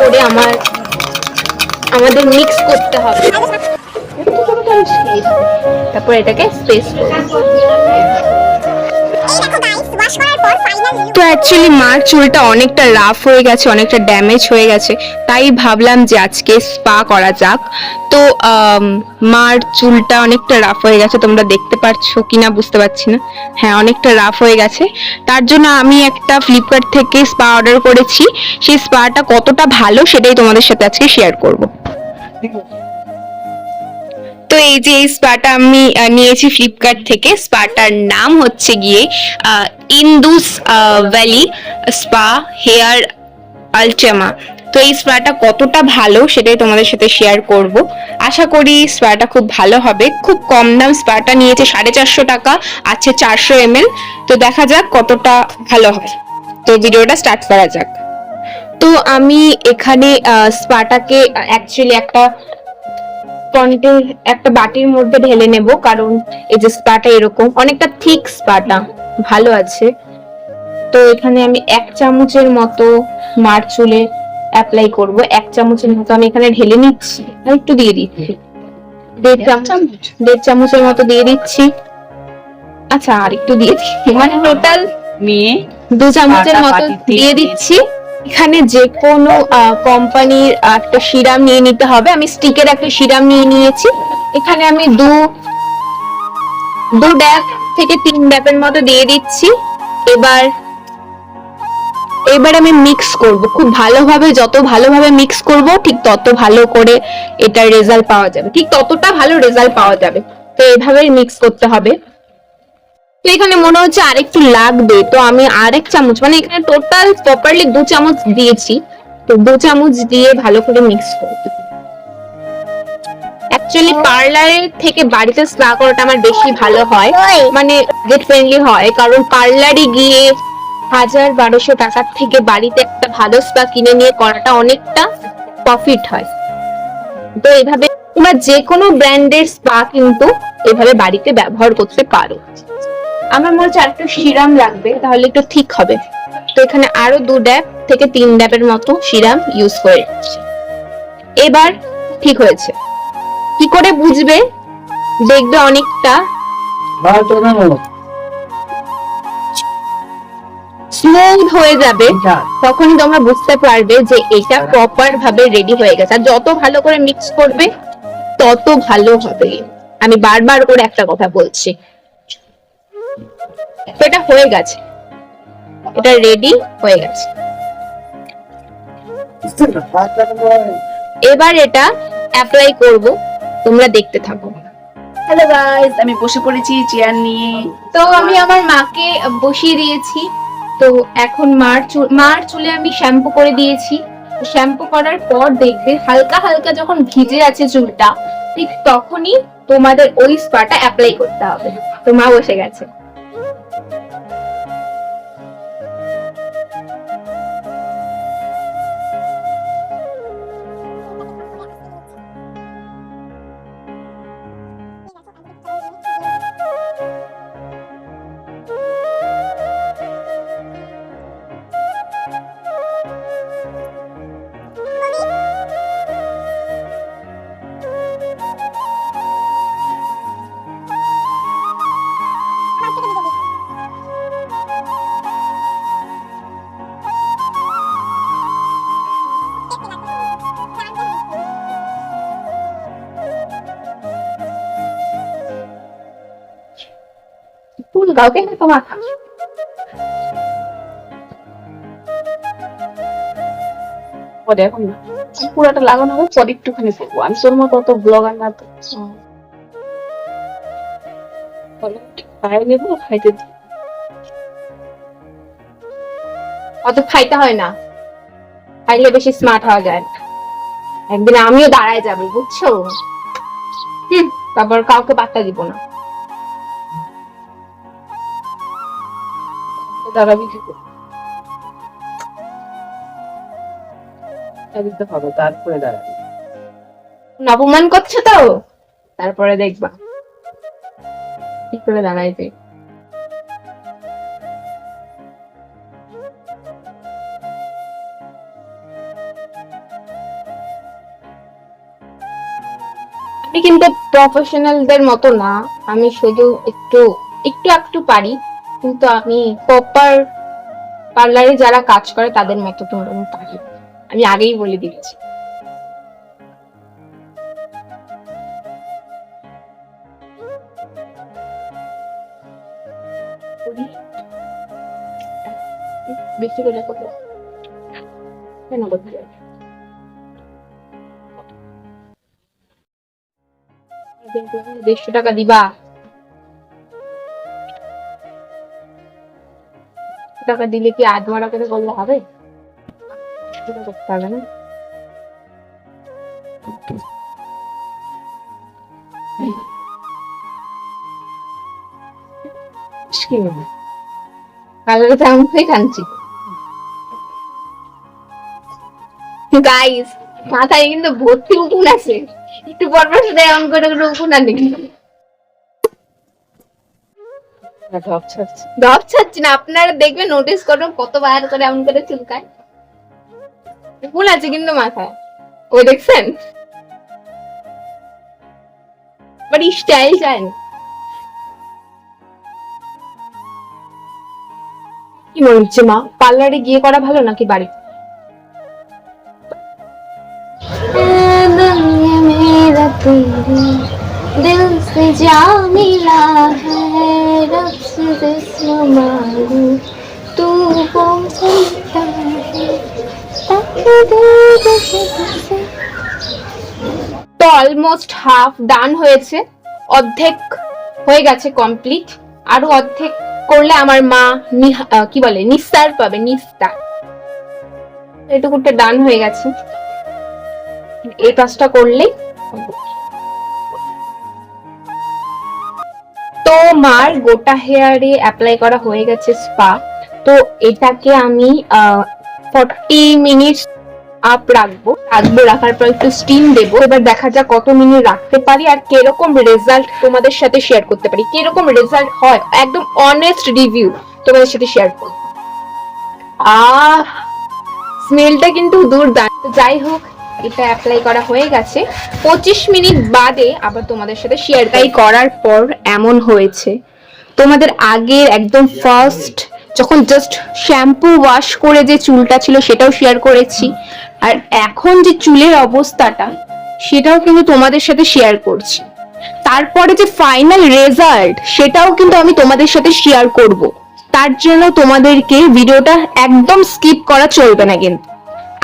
করে আমার আমাদের মিক্স করতে হবে। তারপর এটাকে স্পেস তো অ্যাকচুয়ালি মার চুলটা অনেকটা রাফ হয়ে গেছে, অনেকটা ড্যামেজ হয়ে গেছে, তাই ভাবলাম যে আজকে স্পা করা যাক। তো মার চুলটা অনেকটা রাফ হয়ে গেছে, তোমরা দেখতে পাচ্ছ কিনা বুঝতে পারছি না। হ্যাঁ অনেকটা রাফ হয়ে গেছে। তার জন্য আমি একটা ফ্লিপকার্ট থেকে স্পা অর্ডার করেছি। সেই স্পাটা কতটা ভালো সেটাই তোমাদের সাথে আজকে শেয়ার করব। তো এই যে এই স্পাটা আমি নিয়েছি ফ্লিপকার্ট থেকে। স্পাটার নাম হচ্ছে গিয়ে ইন্দুস ভ্যালি স্পা হেয়ার আলচামা তো এই স্পাটা কতটা ভালো সেটাই তোমাদের সাথে শেয়ার করব। আশা করি স্পাটা খুব ভালো হবে। খুব কম দাম স্পাটা নিয়েছে সাড়ে চারশো টাকা, আছে চারশো এম তো দেখা যাক কতটা ভালো হয় তো ভিডিওটা স্টার্ট করা যাক। তো আমি এখানে স্পাটাকে অ্যাকচুয়ালি একটা কন্টে একটা বাটির মধ্যে ঢেলে নেব কারণ এই যে স্পাটা এরকম। অনেকটা থিক স্পাটা ভালো আছে। তো এখানে আমি এক চামচের মতো মার চুলে অ্যাপ্লাই করব। এক চামচের মতো আমি এখানে ঢেলে নিচ্ছি। আর একটু দিয়ে দিচ্ছি। দেড় চামচ দেড় চামচের মতো দিয়ে দিচ্ছি। আচ্ছা আর একটু দিয়ে দিচ্ছি মানে টোটাল মেয়ে দু চামচের মতো দিয়ে দিচ্ছি। এখানে যে কোনো কোম্পানির একটা সিরাম নিয়ে নিতে হবে। আমি স্টিকের একটা সিরাম নিয়ে নিয়েছি। এখানে আমি দু দু ড্যাপ থেকে তিন ড্যাপের মতো দিয়ে দিচ্ছি। এবার এবার আমি মিক্স করব। খুব ভালোভাবে, যত ভালোভাবে মিক্স করব, ঠিক তত ভালো করে এটার রেজাল্ট পাওয়া যাবে। ঠিক ততটা ভালো রেজাল্ট পাওয়া যাবে। তো এভাবেই মিক্স করতে হবে। তো এখানে মনে হচ্ছে আরেকটু লাগবে। তো আমি আরেক চামচ মানে এখানে টোটাল প্রপারলি দু চামচ দিয়েছি। তো দু চামচ দিয়ে ভালো করে মিক্স করতে অ্যাকচুয়ালি থেকে বাড়িতে করাটা আমার বেশি ভালো হয়। মানে ফ্রেন্ডলি হয়, কারণ পার্লারে গিয়ে হাজার বারোশো টাকার থেকে বাড়িতে একটা ভালো স্পা কিনে নিয়ে করাটা অনেকটা প্রফিট হয়। তো এভাবে তোমরা যে কোনো ব্র্যান্ডের স্পা কিন্তু এভাবে বাড়িতে ব্যবহার করতে পারো। আমার মনে হচ্ছে আরেকটু সিরাম লাগবে তাহলে একটু ঠিক হবে। তো এখানে আরও দু ড্যাপ থেকে তিন ড্যাপের মতো সিরাম ইউজ করে এবার ঠিক হয়েছে। কি করে বুঝবে? দেখবে অনেকটা। স্মুথ হয়ে যাবে। তখনই তোমরা বুঝতে পারবে যে এটা প্রপার ভাবে রেডি হয়ে গেছে। আর যত ভালো করে মিক্স করবে তত ভালো হবে। আমি বারবার করে একটা কথা বলছি। তো এটা হয়ে গেছে। এটা রেডি হয়ে গেছে। এবার এটা অ্যাপ্লাই করব তোমরা দেখতে থাকো। হ্যালো গাইস আমি বসে পড়েছি চেয়ার নিয়ে। তো আমি আমার মাকে বসিয়ে দিয়েছি। তো এখন মার চুল মার চুলে আমি শ্যাম্পু করে দিয়েছি। শ্যাম্পু করার পর দেখবে হালকা হালকা যখন ভিজে আছে চুলটা ঠিক তখনই তোমাদের ওই স্পাটা অ্যাপ্লাই করতে হবে। তো মা বসে গেছে। ফুল কাউকে না তোমার পরে এখন না পুরোটা লাগানো হবে পরে একটুখানি করব আমি তোর মতো অত ব্লগার না তো খাই নেব খাইতে অত খাইতে হয় না খাইলে বেশি স্মার্ট হওয়া যায় না। একদিন আমিও দাঁড়ায় যাব বুঝছ তারপর কাউকে পাত্তা দিব না তারাবি দিতে হবে তারপরে অপমান করছে তো? তারপরে দেখবা। কি করে দাঁড়াইবে? আমি কিন্তু প্রফেশনালদের মতো না। আমি শুধু একটু একটু একটু পারি। কিন্তু আমি প্রপার পার্লারে যারা কাজ করে তাদের মতো তো আমি পারি। আমি আগেই বলে দিচ্ছি দেড়শো টাকা দিবা। টাকা দিলে কি আধ মারা করে করলে হবে? না। মাথায় কিন্তু ভর্তি উকুন আছে। একটু পর পর শুধু এমন করে করে উকুন আনে ঢপ ছাড়ছে। না আপনারা দেখবেন নোটিস করবেন কতবার করে এমন করে চুলকায়। ভুল আছে কিন্তু মাথায়। ওই দেখছেন? বাট স্টাইল চায় না। কি মনে হচ্ছে মা? পার্লারে গিয়ে করা ভালো নাকি বাড়ি? দিল সে যাও। অলমোস্ট হাফ ডান হয়েছে। অর্ধেক হয়ে গেছে কমপ্লিট আরও অর্ধেক করলে আমার মা কি বলে, নিস্তার পাবে, নিস্তার। এটুকুটা ডান হয়ে গেছে। এই কাজটা করলেই তো মার গোটা হেয়ারে অ্যাপ্লাই করা হয়ে গেছে স্পা তো এটাকে আমি ফর্টি মিনিটস আপ রাখব। রাখব, রাখার পর একটু স্টিম দেবো। এবার দেখা যাক কত মিনিট রাখতে পারি আর কীরকম রেজাল্ট তোমাদের সাথে শেয়ার করতে পারি। কীরকম রেজাল্ট হয়? একদম অনেস্ট রিভিউ তোমাদের সাথে শেয়ার করব। আহ স্মেলটা কিন্তু দুর্দান্ত। যাই হোক এটা অ্যাপ্লাই করা হয়ে গেছে। পঁচিশ মিনিট বাদে আবার তোমাদের সাথে শেয়ার তাই করার পর এমন হয়েছে তোমাদের আগের একদম ফার্স্ট যখন জাস্ট শ্যাম্পু ওয়াশ করে যে চুলটা ছিল সেটাও শেয়ার করেছি। আর এখন যে চুলের অবস্থাটা সেটাও কিন্তু তোমাদের সাথে শেয়ার করছি। তারপরে যে ফাইনাল রেজাল্ট সেটাও কিন্তু আমি তোমাদের সাথে শেয়ার করব। তার জন্য তোমাদেরকে ভিডিওটা একদম স্কিপ করা চলবে না কিন্তু।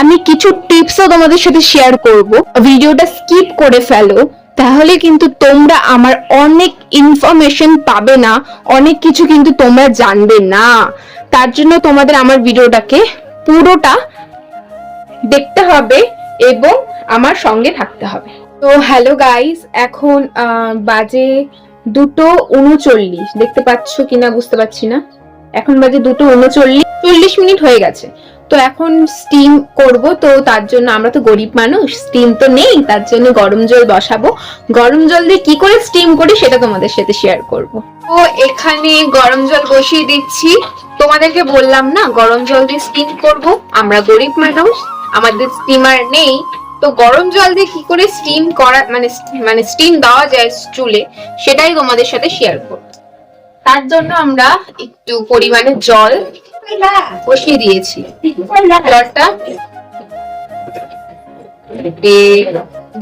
আমি কিছু টিপসও তোমাদের সাথে শেয়ার করব। ভিডিওটা স্কিপ করে ফেলো, তাহলে কিন্তু তোমরা আমার অনেক ইনফরমেশন পাবে না, অনেক কিছু কিন্তু তোমরা জানবে না। তার জন্য তোমাদের আমার ভিডিওটাকে পুরোটা দেখতে হবে এবং আমার সঙ্গে থাকতে হবে। তো হ্যালো গাইস এখন বাজে দুটো উনচল্লিশ। দেখতে পাচ্ছ কিনা বুঝতে পারছি না। এখন বাজে দুটো উনচল্লিশ, চল্লিশ মিনিট হয়ে গেছে। তো এখন স্টিম করব, তো তার জন্য আমরা তো গরিব মানুষ স্টিম তো নেই, তার জন্য গরম জল বসাবো। গরম জল দিয়ে কি করে স্টিম করি সেটা তোমাদের সাথে শেয়ার করব। তো এখানে গরম জল বসিয়ে দিচ্ছি। তোমাদেরকে বললাম না, গরম জল দিয়ে স্টিম করব। আমরা গরিব মানুষ, আমাদের স্টিমার নেই। তো গরম জল দিয়ে কি করে স্টিম করা মানে মানে স্টিম দেওয়া যায় চুলে, সেটাই তোমাদের সাথে শেয়ার করব। তার জন্য আমরা একটু পরিমাণে জল বসিয়ে দিয়েছি।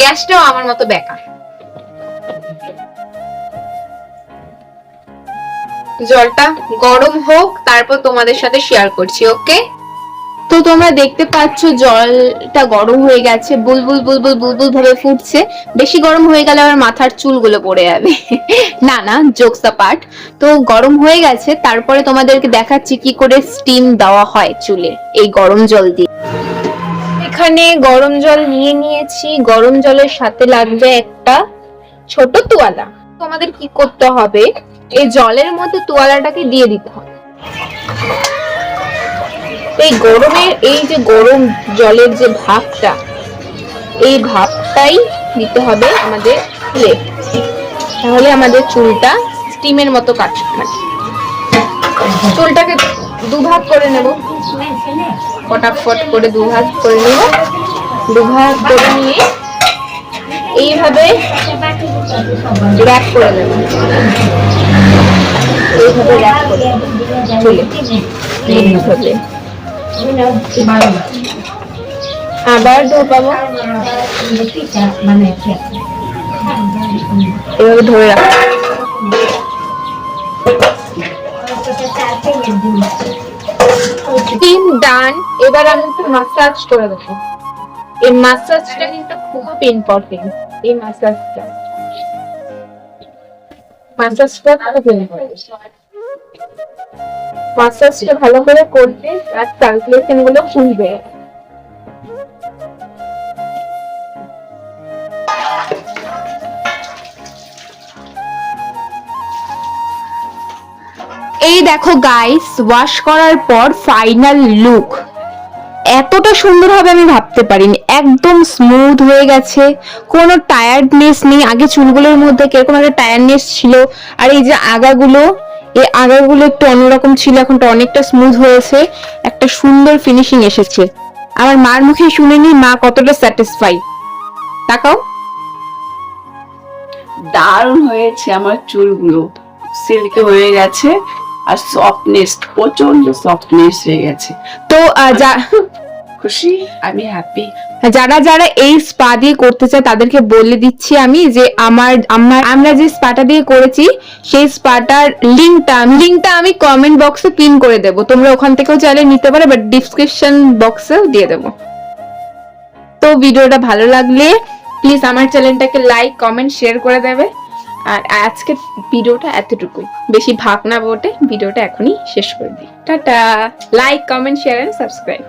গ্যাসটাও আমার মতো বেকার। জলটা গরম হোক, তারপর তোমাদের সাথে শেয়ার করছি ওকে তো তোমরা দেখতে পাচ্ছ জলটা গরম হয়ে গেছে, বুলবুল বুলবুল বুলবুল ভাবে ফুটছে। বেশি গরম হয়ে গেলে আমার মাথার চুলগুলো পড়ে যাবে। না না জোকস পার্ট তো গরম হয়ে গেছে, তারপরে তোমাদেরকে দেখাচ্ছি কি করে স্টিম দেওয়া হয় চুলে, এই গরম জল দিয়ে। এখানে গরম জল নিয়ে নিয়েছি, গরম জলের সাথে লাগবে একটা ছোট তোয়ালা। তোমাদের কি করতে হবে? এই জলের মধ্যে তোয়ালাটাকে দিয়ে দিতে হবে। এই গরমের এই যে গরম জলের যে ভাবটা এই ভাবটাই দিতে হবে আমাদের চুলে। তাহলে আমাদের চুলটা স্টিমের মতো কাজ মানে চুলটাকে দুভাগ করে নেব। ফটাফট করে দুভাগ করে নেব। দুভাগ করে নিয়ে এইভাবে র্যাপ করে দেবো এইভাবে র্যাপ করে চুলে। এইভাবে। আবার ঢোকাবো এভাবে ধরে রাখো। তিন ডান, এবার আমি একটু মাসাজ করে দেবো এই মাসাজটা কিন্তু খুব ইম্পর্টেন্ট এই মাসাজটা মাসাজটা খুব ইম্পর্টেন্ট মাসাজটা ভালো করে করলে আর সার্কুলেশনগুলো খুলবে। এই দেখো গাইস ওয়াশ করার পর ফাইনাল লুক এতটা সুন্দর হবে আমি ভাবতে পারিনি, একদম স্মুথ হয়ে গেছে। কোনো টায়ার্ডনেস নেই, আগে চুলগুলোর মধ্যে কীরকম একটা টায়ার্ডনেস ছিল, আর এই যে আগাগুলো এই আগাগুলো একটু অন্যরকম ছিল এখন অনেকটা স্মুথ হয়েছে। একটা সুন্দর ফিনিশিং এসেছে। আমার মার মুখে শুনিনি মা কতটা স্যাটিসফাই তাকাও। দারুণ হয়েছে আমার চুলগুলো। সিল্কি হয়ে গেছে আর সফটনেস প্রচণ্ড সফটনেস হয়ে গেছে। তো যা খুশি? আমি হ্যাপি যারা যারা এই স্পা দিয়ে করতে চায় তাদেরকে বলে দিচ্ছি আমি যে আমার আমার, আমরা যে স্পাটা দিয়ে করেছি, সেই স্পাটার লিঙ্কটা লিঙ্কটা আমি কমেন্ট বক্সে পিন করে দেব। তোমরা ওখান থেকেও চাইলে নিতে পারো বাট ডিসক্রিপশন বক্সেও দিয়ে দেব। তো ভিডিওটা ভালো লাগলে প্লিজ আমার চ্যানেলটাকে লাইক কমেন্ট শেয়ার করে দেবে। আর আজকে ভিডিওটা এতটুকুই। বেশি ভাগ না বটে, ভিডিওটা এখনই শেষ করে দিই। Tata! Like comment share and subscribe